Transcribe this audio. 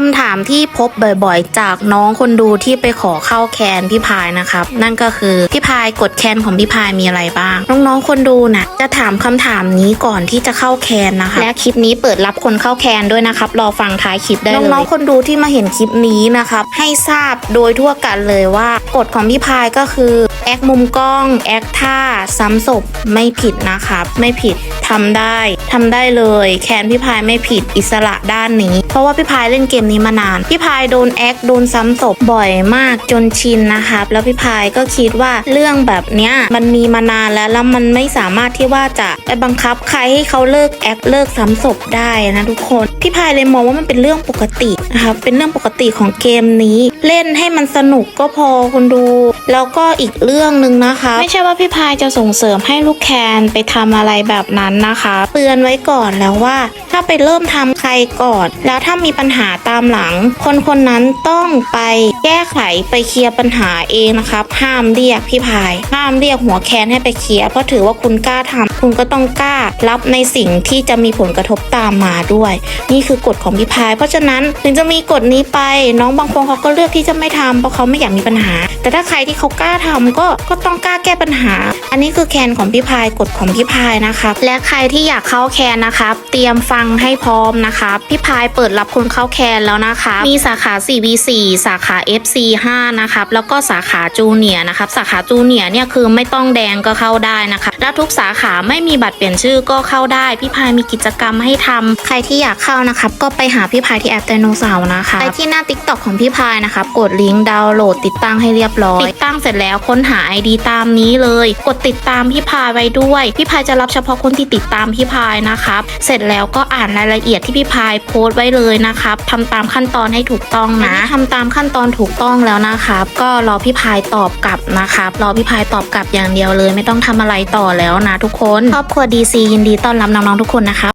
คำถามที่พบบ่อยๆ จากน้องคนดูที่ไปขอเข้าแคนพี่พายนะครับ นั่นก็คือพี่พายกดแคนของพี่พายมีอะไรบ้าง น้องๆคนดูนะจะถามคำถามนี้ก่อนที่จะเข้าแคนนะคะ และคลิปนี้เปิดรับคนเข้าแคนด้วยนะครับรอฟังท้ายคลิปได้เลยน้องๆคนดูที่มาเห็นคลิปนี้นะครับให้ทราบโดยทั่วกันเลยว่ากฎของพี่พายก็คือแอคมุมกล้องแอคท่าซ้ำศพไม่ผิดนะครับ ไม่ผิดทำได้ทำได้เลย แคนพี่พายไม่ผิดอิสระด้านนี้ เพราะว่าพี่พายเล่นเกมนี้มานาน พี่พายโดนแอคโดนซ้ำศพบ่อยมากจนชินนะครับแล้วพี่พายก็คิดว่าเรื่องแบบเนี้ยมันมีมานานแล้วแล้วมันไม่สามารถที่ว่าจะไปบังคับใครให้เขาเลิกแอคเลิกซ้ำศพได้นะทุกคน พี่พายเลยมองว่ามันเป็นเรื่องปกตินะครับเป็นเรื่องปกติของเกมนี้ เล่นให้มันสนุกก็พอคนดู แล้วก็อีกเรื่องหนึ่งนะคะ ไม่ใช่ว่าพี่พายจะส่งเสริมให้ลูกแคนไปทำอะไรแบบนั้นนะคะเตือนไว้ก่อนแล้วว่า ถ้าไปเริ่มทำใครก่อน แล้วถ้ามีปัญหาตามหลัง คนคนนั้นต้องไปแก้ไขไปเคลียร์ปัญหาเองนะครับ ห้ามเรียกพี่พาย ห้ามเรียกหัวแคนให้ไปเคลียร์เพราะถือว่าคุณกล้าทำคุณก็ต้องกล้ารับในสิ่งที่จะมีผลกระทบตามมาด้วย นี่คือกฎของพี่พาย เพราะฉะนั้นถึงจะมีกฎนี้ไปน้องบางคนเขาก็เลือกที่จะไม่ทำเพราะเขาไม่อยากมีปัญหา แต่ถ้าใครที่เขากล้าทำก็ก็ต้องกล้าแก้ปัญหา อันนี้คือแคนของพี่พายกฎของพี่พายนะครับและใครที่อยากเข้าแคนนะครับเตรียมฟังให้พร้อมนะครับพี่พายเปิดรับคนเข้าแคนแล้วนะคะมีสาขา 4v4 สาขา FC5 นะครับแล้วก็สาขาจูเนียร์นะครับสาขาจูเนียร์เนี่ยคือไม่ต้องแดงก็เข้าได้นะคะแล้วทุกสาขาไม่มีบัตรเปลี่ยนชื่อก็เข้าได้ พี่พายมีกิจกรรมให้ทำใครที่อยากเข้านะครับก็ไปหาพี่พายที่แอปไดโนเสาร์นะคะไปที่หน้า t ิ k t o k ของพี่พายนะครับกดลิงก์ดาวน์โหลดติดตั้งให้เรียบร้อย ติดตั้งเสร็จแล้วค้นหา ID ตามนี้เลย กดติดตามพี่พายไว้ด้วย พี่พายจะรับเฉพาะคนที่ติดตามพี่พายนะครับเสร็จแล้วก็อ่านรายละเอียดที่พี่พายโพสต์ไว้เลยนะครับทำตามขั้นตอนให้ถูกต้องนะทำตามขั้นตอนถูกต้องแล้วนะครับ ก็รอพี่พายตอบกลับนะครับรอพี่พายตอบกลับอย่างเดียวเลย ไม่ต้องทำอะไรต่อแล้วนะทุกคนครอบครัว DC ยินดีต้อนรับน้องๆทุกคนนะครับ